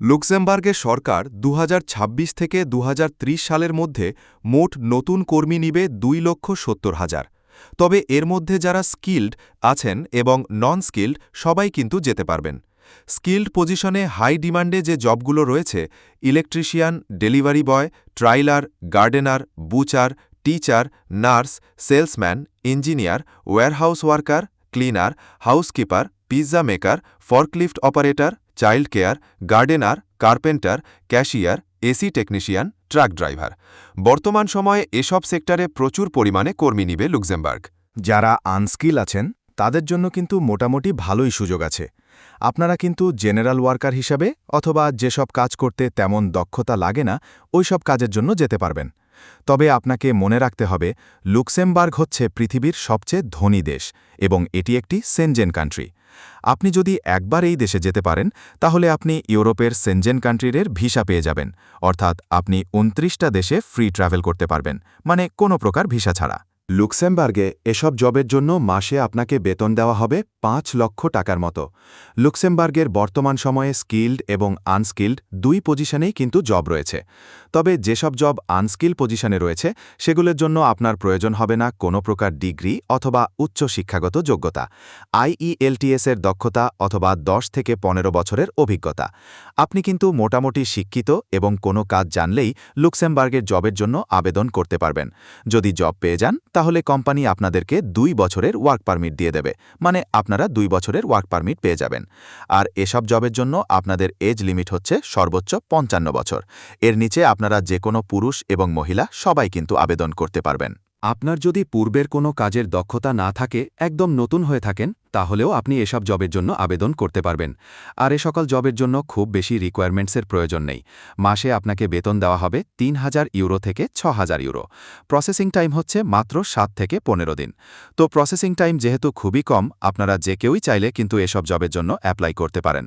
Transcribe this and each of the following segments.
লুক্সেমবার্গের সরকার দু হাজার ছাব্বিশ থেকে দুহাজার ত্রিশ সালের মধ্যে মোট নতুন কর্মী নিবে দুই লক্ষ সত্তর হাজার। তবে এর মধ্যে যারা স্কিল্ড আছেন এবং নন স্কিল্ড সবাই কিন্তু যেতে পারবেন। স্কিল্ড পজিশনে হাই ডিমান্ডে যে জবগুলো রয়েছে, electrician, delivery boy, trailer, gardener, butcher, teacher, nurse, salesman, engineer, warehouse worker, cleaner, housekeeper pizza maker, forklift operator child care, gardener, carpenter, cashier, AC technician, truck driver. বর্তমান সময়ে এসব সেক্টরে প্রচুর পরিমাণে কর্মী নিবে লুক্সেমবার্গ। যারা আনস্কিল আছেন, তাদের জন্য কিন্তু মোটামুটি ভালোই সুযোগ আছে। আপনারা কিন্তু জেনারেল ওয়ার্কার হিসাবে অথবা যেসব কাজ করতে তেমন দক্ষতা লাগে না ওই সব কাজের জন্য যেতে পারবেন। তবে আপনাকে মনে রাখতে হবে, লুক্সেমবার্গ হচ্ছে পৃথিবীর সবচেয়ে ধনী দেশ এবং এটি একটি সেনজেন কান্ট্রি। আপনি যদি একবার এই দেশে যেতে পারেন, তাহলে আপনি ইউরোপের সেনজেন কান্ট্রির ভিসা পেয়ে যাবেন, অর্থাৎ আপনি উনত্রিশটা দেশে ফ্রি ট্রাভেল করতে পারবেন মানে কোনো প্রকার ভিসা ছাড়া। লুক্সেমবার্গে এসব জবের জন্য মাসে আপনাকে বেতন দেওয়া হবে পাঁচ লক্ষ টাকার মতো। লুক্সেমবার্গের বর্তমান সময়ে স্কিল্ড এবং আনস্কিল্ড দুই পজিশনেই কিন্তু জব রয়েছে। তবে যেসব জব আনস্কিল পজিশনে রয়েছে, সেগুলোর জন্য আপনার প্রয়োজন হবে না কোনো প্রকার ডিগ্রি অথবা উচ্চ শিক্ষাগত যোগ্যতা আইইএলটিএস এর দক্ষতা অথবা 10 থেকে পনেরো বছরের অভিজ্ঞতা। আপনি কিন্তু মোটামুটি শিক্ষিত এবং কোনো কাজ জানলেই লুক্সেমবার্গের জবের জন্য আবেদন করতে পারবেন। যদি জব পেয়ে যান তাহলে কোম্পানি আপনাদেরকে দুই বছরের ওয়ার্ক পারমিট দিয়ে দেবে মানে আপনারা দুই বছরের ওয়ার্ক পারমিট পেয়ে যাবেন। আর এসব জবের জন্য আপনাদের এজ লিমিট হচ্ছে সর্বোচ্চ পঞ্চান্ন বছর। এর নিচে আপনারা যে কোনো পুরুষ এবং মহিলা সবাই কিন্তু আবেদন করতে পারবেন। আপনার যদি পূর্বের কোনো কাজের দক্ষতা না থাকে, একদম নতুন হয়ে থাকেন তাহলেও আপনি এসব জবের জন্য আবেদন করতে পারবেন। আর এ সকল জবের জন্য খুব বেশি রিকোয়ারমেন্টসের প্রয়োজন নেই। মাসে আপনাকে বেতন দেওয়া হবে তিন হাজার ইউরো থেকে ছ হাজার ইউরো। প্রসেসিং টাইম হচ্ছে মাত্র সাত থেকে পনেরো দিন। তো প্রসেসিং টাইম যেহেতু খুবই কম, আপনারা যে কেউই চাইলে কিন্তু এসব জবের জন্য অ্যাপ্লাই করতে পারেন।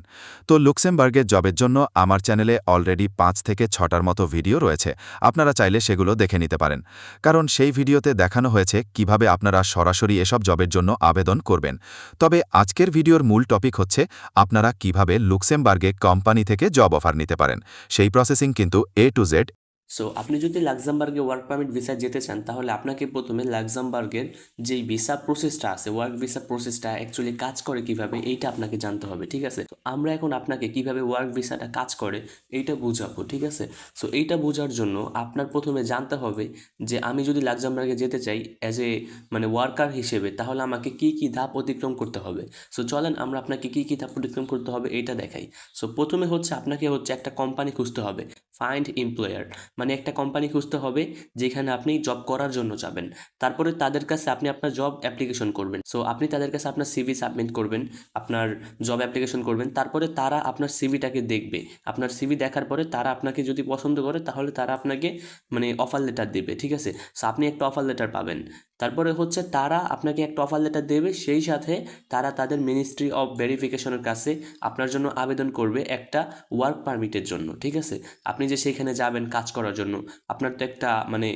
তো লুক্সেমবার্গের জবের জন্য আমার চ্যানেলে অলরেডি পাঁচ থেকে ছটার মতো ভিডিও রয়েছে। আপনারা চাইলে সেগুলো দেখে নিতে পারেন। কারণ সেই ভিডিওতে দেখানো হয়েছে কীভাবে আপনারা সরাসরি এসব জবের জন্য আবেদন করবেন। তবে আজকের ভিডিওর মূল টপিক হচ্ছে আপনারা কীভাবে লুক্সেমবার্গে কোম্পানি থেকে জব অফার নিতে পারেন। সেই প্রসেসিং কিন্তু এ টু জেড সো আপনি যদি লাক্সামবার্গে ওয়ার্ক পারমিট ভিসা যেতে চান, তাহলে আপনাকে প্রথমে লাক্সামবার্গের যেই ভিসা প্রসেসটা আছে ওয়ার্ক ভিসা প্রসেসটা অ্যাকচুয়ালি কাজ করে কীভাবে, এইটা আপনাকে জানতে হবে, ঠিক আছে? তো আমরা এখন আপনাকে কীভাবে ওয়ার্ক ভিসাটা কাজ করে, এইটা বুঝাবো, ঠিক আছে? সো এইটা বোঝার জন্য আপনার প্রথমে জানতে হবে যে আমি যদি লাক্সামবার্গে যেতে চাই অ্যাজ এ মানে ওয়ার্কার হিসেবে, তাহলে আমাকে কি কি ধাপ অতিক্রম করতে হবে? সো চলেন আমরা আপনাকে কি কি ধাপ অতিক্রম করতে হবে, এইটা দেখাই। সো প্রথমে হচ্ছে, আপনাকে হচ্ছে একটা কোম্পানি খুঁজতে হবে ফাইন্ড এমপ্লয়ার মানে একটা কোম্পানি খুঁজতে হবে, যেখানে আপনি জব করার জন্য যাবেন। তারপরে তাদের কাছে আপনি আপনার জব অ্যাপ্লিকেশন করবেন। সো আপনি তাদের কাছে আপনার সিভি সাবমিট করবেন, আপনার জব অ্যাপ্লিকেশন করবেন, তারপরে তারা আপনার সিভিটাকে দেখবে। আপনার সিভি দেখার পরে তারা আপনাকে যদি পছন্দ করে, তাহলে তারা আপনাকে মানে অফার লেটার দেবে, ঠিক আছে? সো আপনি একটা অফার লেটার পাবেন। তারপরে হচ্ছে তারা আপনাকে একটা অফার লেটার দেবে, সেই সাথে তারা তাদের মিনিস্ট্রি অফ ভেরিফিকেশনের কাছে আপনার জন্য আবেদন করবে একটা ওয়ার্ক পারমিটের জন্য, ঠিক আছে? আপনি যে সেখানে যাবেন কাজ করার জন্য, আপনার তো একটা মানে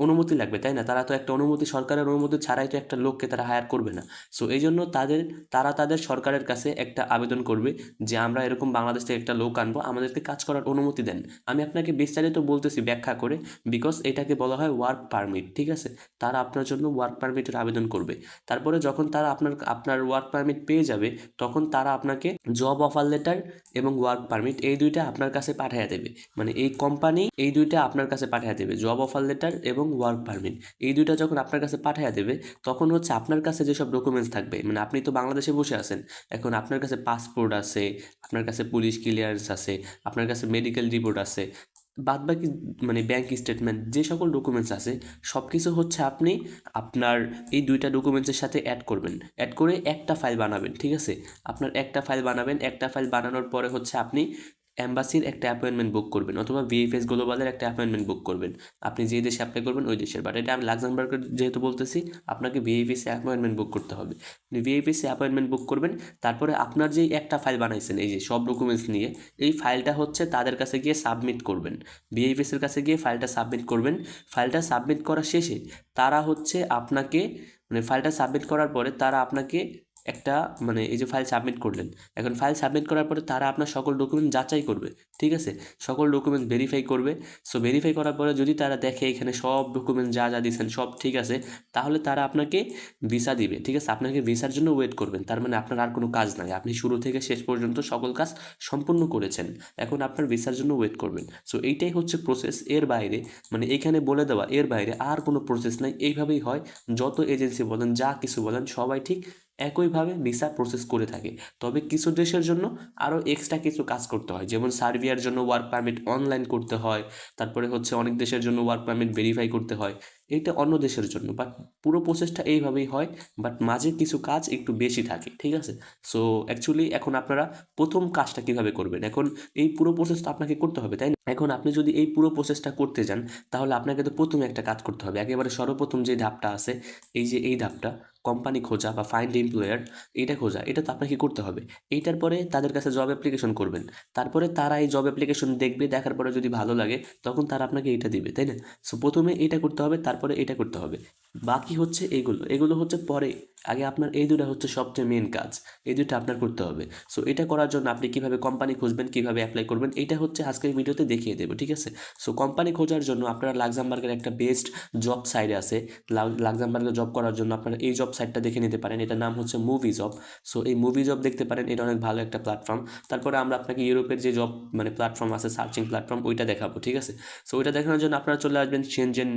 অনুমতি লাগবে, তাই না? তারা তো একটা অনুমতি, সরকারের অনুমতি ছাড়াই তো একটা লোককে তারা হায়ার করবে না। সো এই জন্য তাদের, তারা তাদের সরকারের কাছে একটা আবেদন করবে যে, আমরা এরকম বাংলাদেশ থেকে একটা লোক আনব, আমাদেরকে কাজ করার অনুমতি দেন। আমি আপনাকে বিস্তারিত বলতেছি ব্যাখ্যা করে বিকজ এটাকে বলা হয় ওয়ার্ক পারমিট ঠিক আছে? তারা আপনার জন্য ওয়ার্ক পারমিটের আবেদন করবে। তারপরে যখন তারা আপনার আপনার ওয়ার্ক পারমিট পেয়ে যাবে, তখন তারা আপনাকে জব অফার লেটার এবং ওয়ার্ক পারমিট এই দুইটা আপনার কাছে পাঠিয়ে দেবে। মানে এই কোম্পানি এই দুইটা আপনার কাছে পাঠিয়ে দেবে জব অফার লেটার এবং ওয়ার্ক পারমিট এই দুইটা যখন আপনার কাছে পাঠিয়ে দেবে, তখন হচ্ছে আপনার কাছে যেসব ডকুমেন্টস থাকবে মানে আপনি তো বাংলাদেশে বসে আছেন, এখন আপনার কাছে পাসপোর্ট আছে, আপনার কাছে পুলিশ ক্লিয়ারেন্স আছে, আপনার কাছে মেডিকেল রিপোর্ট আছে বাদ বাকি মানে ব্যাংক স্টেটমেন্ট যে সকল ডকুমেন্টস আছে সব কিছু হচ্ছে আপনি আপনার এই দুইটা ডকুমেন্টসের সাথে অ্যাড করবেন। অ্যাড করে একটা ফাইল বানাবেন, ঠিক আছে? আপনার একটা ফাইল বানাবেন, একটা ফাইল বানানোর পরে হচ্ছে আপনি অ্যাম্বাসির একটা অ্যাপয়েন্টমেন্ট বুক করবেন অথবা ভিএফএস গ্লোবালের একটা অ্যাপয়েন্টমেন্ট বুক করবেন। আপনি যে দেশে অ্যাপ্লাই করবেন ওই দেশের। বাট এটা আমি লাক্সামবার্গের যেহেতু বলতেছি, আপনাকে ভিএফএস অ্যাপয়েন্টমেন্ট বুক করতে হবে। ভিএফএস অ্যাপয়েন্টমেন্ট বুক করবেন, তারপরে আপনার যেই একটা ফাইল বানাইছেন, এই যে সব ডকুমেন্টস নিয়ে, এই ফাইলটা হচ্ছে তাদের কাছে গিয়ে সাবমিট করবেন। ভিএফএস এর কাছে গিয়ে ফাইলটা সাবমিট করবেন। ফাইলটা সাবমিট করা শেষে তারা হচ্ছে আপনাকে মানে ফাইলটা সাবমিট করার পরে তারা আপনাকে একটা মানে এই যে ফাইল সাবমিট করলেন। এখন ফাইল সাবমিট করার পরে তারা আপনার সকল ডকুমেন্ট যাচাই করবে, ঠিক আছে? সকল ডকুমেন্ট ভেরিফাই করবে। সো ভেরিফাই করার পরে যদি তারা দেখে এখানে সব ডকুমেন্ট যা যা দিয়েছেন সব ঠিক আছে, তাহলে তারা আপনাকে ভিসা দিবে, ঠিক আছে? আপনাকে ভিসার জন্য ওয়েট করবেন। তার মানে আপনার আর কোনো কাজ নাই। আপনি শুরু থেকে শেষ পর্যন্ত সকল কাজ সম্পূর্ণ করেছেন। এখন আপনার ভিসার জন্য ওয়েট করবেন। সো এইটাই হচ্ছে প্রসেস এর বাইরে। মানে এখানে বলে দেওয়া, এর বাইরে আর কোনো প্রসেস নাই। এইভাবেই হয়। যত এজেন্সি বলেন, যা কিছু বলেন, সবাই ঠিক একইভাবে ভিসা প্রসেস করে থাকে। তবে কিছু দেশের জন্য আরও এক্সট্রা কিছু কাজ করতে হয়। যেমন সার্বিয়ার জন্য ওয়ার্ক পারমিট অনলাইন করতে হয়, তারপরে হচ্ছে অনেক দেশের জন্য ওয়ার্ক পারমিট ভেরিফাই করতে হয়। এটা অন্য দেশের জন্য বাট পুরো প্রসেসটা এইভাবেই হয় বাট মাঝে কিছু কাজ একটু বেশি থাকে, ঠিক আছে? সো অ্যাকচুয়ালি এখন আপনারা প্রথম কাজটা কীভাবে করবেন? এখন এই পুরো প্রসেস তো আপনাকে করতে হবে, তাই না? এখন আপনি যদি এই পুরো প্রসেসটা করতে যান, তাহলে আপনাকে তো প্রথমে একটা কাজ করতে হবে। একেবারে সর্বপ্রথম যে ধাপটা আছে, এই যে এই ধাপটা কোম্পানি খোঁজা বা ফাইন্ড এমপ্লয়ার এটা খোঁজা, এটা তো আপনাকে করতে হবে। এইটার পরে তাদের কাছে জব অ্যাপ্লিকেশন করবেন। তারপরে তারা এই জব অ্যাপ্লিকেশন দেখবে, দেখার পরে যদি ভালো লাগে, তখন তারা আপনাকে এটা দিবে, তাই না? সো প্রথমে এটা করতে হবে, তারপরে এটা করতে হবে। বাকি হচ্ছে এইগুলো এগুলো হচ্ছে পরে। আগে আপনার এই দুটা হচ্ছে সবচেয়ে মেন কাজ। এই দুটো আপনার করতে হবে। সো এটা করার জন্য আপনি কীভাবে কোম্পানি খুঁজবেন, কীভাবে অ্যাপ্লাই করবেন এটা হচ্ছে আজকের ভিডিওতে দেখিয়ে দেবো, ঠিক আছে? সো কোম্পানি খোঁজার জন্য আপনারা লাক্সামবার্গের একটা বেস্ট জব সাইট আছে। লাক্সামবার্গে জব করার জন্য আপনারা এই জব সাইটটা দেখে নিতে পারেন। এটার নাম হচ্ছে মুভি জব সো এই মুভি জব দেখতে পারেন, এটা অনেক ভালো একটা প্ল্যাটফর্ম তারপরে আমরা আপনাকে ইউরোপের যে জব মানে প্ল্যাটফর্ম আছে সার্চিং প্ল্যাটফর্ম ওইটা দেখাবো, ঠিক আছে? সো ওইটা দেখানোর জন্য আপনারা চলে আসবেন সেনজেন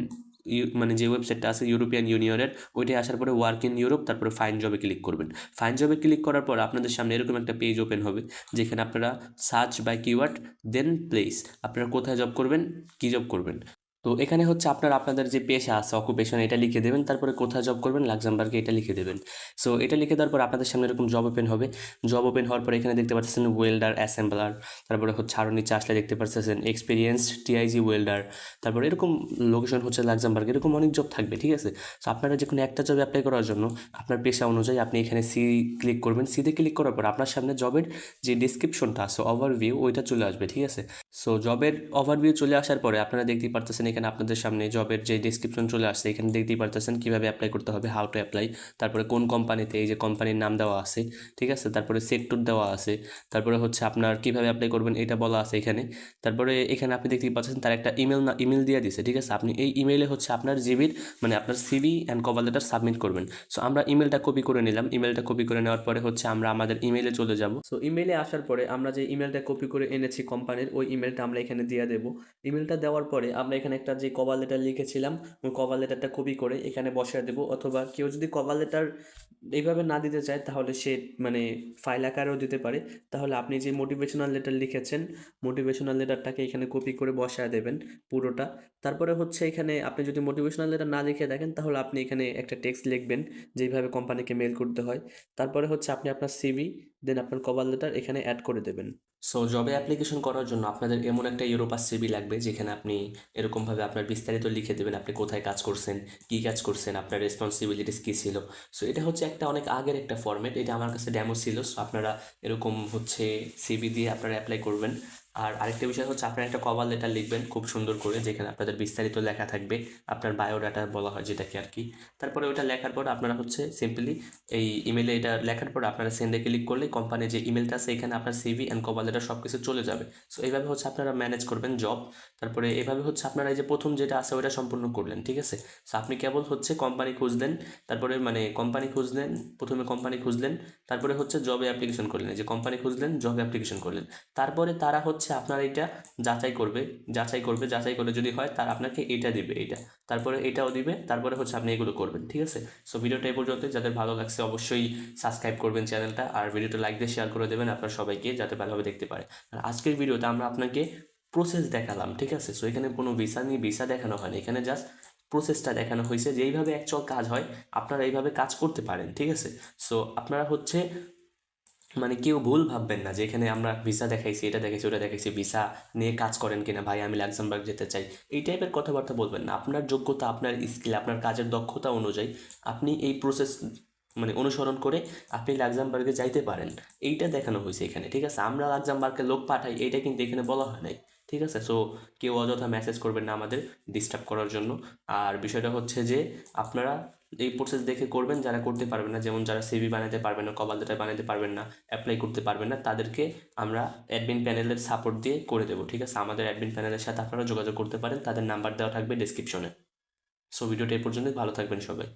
মানে যে ওয়েবসাইটটা আছে ইউরোপিয়ান ইউনিয়নের ওইটাই আসার পরে ওয়ার্ক ইন ইউরোপ তারপরে ফাইন জবে ক্লিক করবেন। ফাইন জবে ক্লিক করার পর আপনাদের সামনে এরকম একটা পেজ ওপেন হবে, যেখানে আপনারা search by keyword then place আপনারা কোথায় জব করবেন, কী জব করবেন? তো এখানে হচ্ছে আপনার, আপনাদের যে পেশা আছে অকুপেশন এটা লিখে দেবেন, তারপরে কোথায় জব করবেন লাক্সামবার্গে এটা লিখে দেবেন। সো এটা লিখে দেওয়ার পর আপনাদের সামনে এরকম জব ওপেন হবে। জব ওপেন হওয়ার পর এখানে দেখতে পাচ্ছেন ওয়েল্ডার অ্যাসেম্বলার তারপরে হচ্ছে আরও নিচে আসলে দেখতে পাচ্ছেন এক্সপিরিয়েন্স টিআইজি ওয়েল্ডার তারপরে এরকম লোকেশন হচ্ছে লাক্সামবার্গ এরকম অনেক জব থাকবে, ঠিক আছে? সো আপনারা যে কোনো একটা জব অ্যাপ্লাই করার জন্য আপনার পেশা অনুযায়ী আপনি এখানে সি ক্লিক করবেন। সিতে ক্লিক করার পর আপনার সামনে জবের যে ডিসক্রিপশনটা আছে ওভারভিউ ওইটা চলে আসবে, ঠিক আছে? সো জবের ওভারভিউ চলে আসার পরে আপনারা দেখতেই পারতেছেন এখানে আপনাদের সামনে জবের যে ডিসক্রিপশন চলে আসছে, এখানে দেখতেই পারতেছেন কীভাবে অ্যাপ্লাই করতে হবে হাউ টু অ্যাপ্লাই তারপরে কোন কোম্পানিতে এই যে কোম্পানির নাম দেওয়া আছে, ঠিক আছে? তারপরে সেক্টর দেওয়া আছে, তারপরে হচ্ছে আপনার কীভাবে অ্যাপ্লাই করবেন এটা বলা আছে এখানে, তারপরে এখানে আপনি দেখতেই পাচ্ছেন তার একটা ইমেল না ইমেল দিয়ে দিছে, ঠিক আছে? আপনি এই ইমেলে হচ্ছে আপনার জিবির মানে আপনার CV and cover letter submit করবেন। সো আমরা ইমেলটা কপি করে নিলাম ইমেলটা কপি করে নেওয়ার পরে হচ্ছে আমরা আমাদের ইমেলে চলে যাব। সো ইমেলে আসার পরে আমরা যে ইমেলটা কপি করে এনেছি কোম্পানির ওই ইমেলটা আমরা এখানে দিয়ে দেবো। ইমেলটা দেওয়ার পরে আমরা এখানে একটা যে কভার লেটার লিখেছিলাম, ওই কভার লেটারটা কপি করে এখানে বসিয়ে দেবো। অথবা কেউ যদি কভার লেটার এইভাবে না দিতে চায়, তাহলে সে মানে ফাইল আকারেও দিতে পারে। তাহলে আপনি যে মোটিভেশনাল লেটার লিখেছেন মোটিভেশনাল লেটারটাকে এখানে কপি করে বসায় দেবেন পুরোটা। তারপরে হচ্ছে এখানে আপনি যদি মোটিভেশনাল লেটার না লিখে দেখেন, তাহলে আপনি এখানে একটা টেক্সট লিখবেন, যেইভাবে কোম্পানিকে মেল করতে হয়। তারপরে হচ্ছে আপনি আপনার সিভি দেন আপনার কভার লেটার এখানে অ্যাড করে দেবেন। সো জবে অ্যাপ্লিকেশন করার জন্য আপনাদের এমন একটা ইউরোপাস সিবি লাগবে, যেখানে আপনি এরকমভাবে আপনার বিস্তারিত লিখে দেবেন আপনি কোথায় কাজ করছেন, কী কাজ করছেন, আপনার রেসপন্সিবিলিটিস কী ছিল। সো এটা হচ্ছে একটা অনেক আগের একটা ফর্মেট এটা আমার কাছে ড্যামো ছিল। সো আপনারা এরকম হচ্ছে সিবি দিয়ে আপনারা অ্যাপ্লাই করবেন। আর আরেকটা বিষয় হচ্ছে আপনারা একটা কভার লেটার লিখবেন খুব সুন্দর করে, যেখানে আপনাদের বিস্তারিত লেখা থাকবে, আপনার বায়োডাটা বলা হয় যেটাকে আর কি। তারপরে ওটা লেখার পর আপনারা হচ্ছে সিম্পলি এই ইমেলে এটা লেখার পর আপনারা সেন্ডে ক্লিক করলে কোম্পানির যে ইমেলটা আছে, এখানে আপনার সিভি অ্যান্ড কভার লেটার সব কিছু চলে যাবে। সো এইভাবে হচ্ছে আপনারা ম্যানেজ করবেন জব তারপরে এভাবে হচ্ছে আপনারা এই যে প্রথম যেটা আছে ওটা সম্পূর্ণ করলেন, ঠিক আছে? সো আপনি কেবল হচ্ছে কোম্পানি খুঁজলেন, তারপরে মানে কোম্পানি খুঁজলেন, প্রথমে কোম্পানি খুঁজলেন, তারপরে হচ্ছে জবে অ্যাপ্লিকেশন করলেন। যে কোম্পানি খুঁজলেন জবে অ্যাপ্লিকেশন করলেন। তারপরে তারা হচ্ছে আপনার এটা যাচাই করবে যাচাই করবে, যাচাই করে যদি হয় তার আপনাকে এটা দিবে এটা তারপরে এটাও দিবে, তারপরে হচ্ছে আপনি এগুলো করবেন, ঠিক আছে? সো ভিডিওটা এই পর্যন্ত যাদের ভালো লাগছে অবশ্যই সাবস্ক্রাইব করবেন চ্যানেলটা আর ভিডিওটা লাইক দিয়ে শেয়ার করে দেবেন আপনার সবাইকে যাতে ভালোভাবে দেখতে পারে। আর আজকের ভিডিওতে আমরা আপনাকে প্রসেস দেখালাম, ঠিক আছে? সো এখানে কোনো ভিসা নিয়ে ভিসা দেখানো হয়নি। এখানে জাস্ট প্রসেসটা দেখানো হয়েছে যে এইভাবে অ্যাকচুয়াল কাজ হয়, আপনারা এইভাবে কাজ করতে পারেন, ঠিক আছে? সো আপনারা হচ্ছে মানে কেউ ভুল ভাববেন না যে এখানে আমরা ভিসা দেখাইছি, এটা দেখাইছি, ওটা দেখাইছি, ভিসা নিয়ে কাজ করেন কিনা, ভাই, আমি লাক্সামবার্গ যেতে চাই। এই টাইপের কথাবার্তা বলবেন না। আপনার যোগ্যতা, আপনার স্কিল আপনার কাজের দক্ষতা অনুযায়ী আপনি এই প্রসেস মানে অনুসরণ করে আপনি লাক্সামবার্গে যাইতে পারেন। এইটা দেখানো হয়েছে এখানে, ঠিক আছে? আমরা লাক্সামবার্গে লোক পাঠাই এটা কিন্তু এখানে বলা হয় নাই। ঠিক আছে? সো কেউ অযথা মেসেজ করবেন না আমাদের ডিস্টার্ব করার জন্য। আর বিষয়টা হচ্ছে যে, আপনারা এই প্রসেস দেখে করবেন, যারা করতে পারবেন না, যেমন যারা সিভি বানাতে পারবেন না কভার লেটার বানাতে পারবেন না অ্যাপ্লাই করতে পারবেন না, তাদেরকে আমরা অ্যাডমিন প্যানেলের সাপোর্ট দিয়ে করে দেবো, ঠিক আছে? আমাদের অ্যাডমিন প্যানেলের সাথে আপনারা যোগাযোগ করতে পারেন, তাদের নাম্বার দেওয়া থাকবে ডিসক্রিপশনে সো ভিডিওটা এই পর্যন্তই, ভালো থাকবেন সবাই।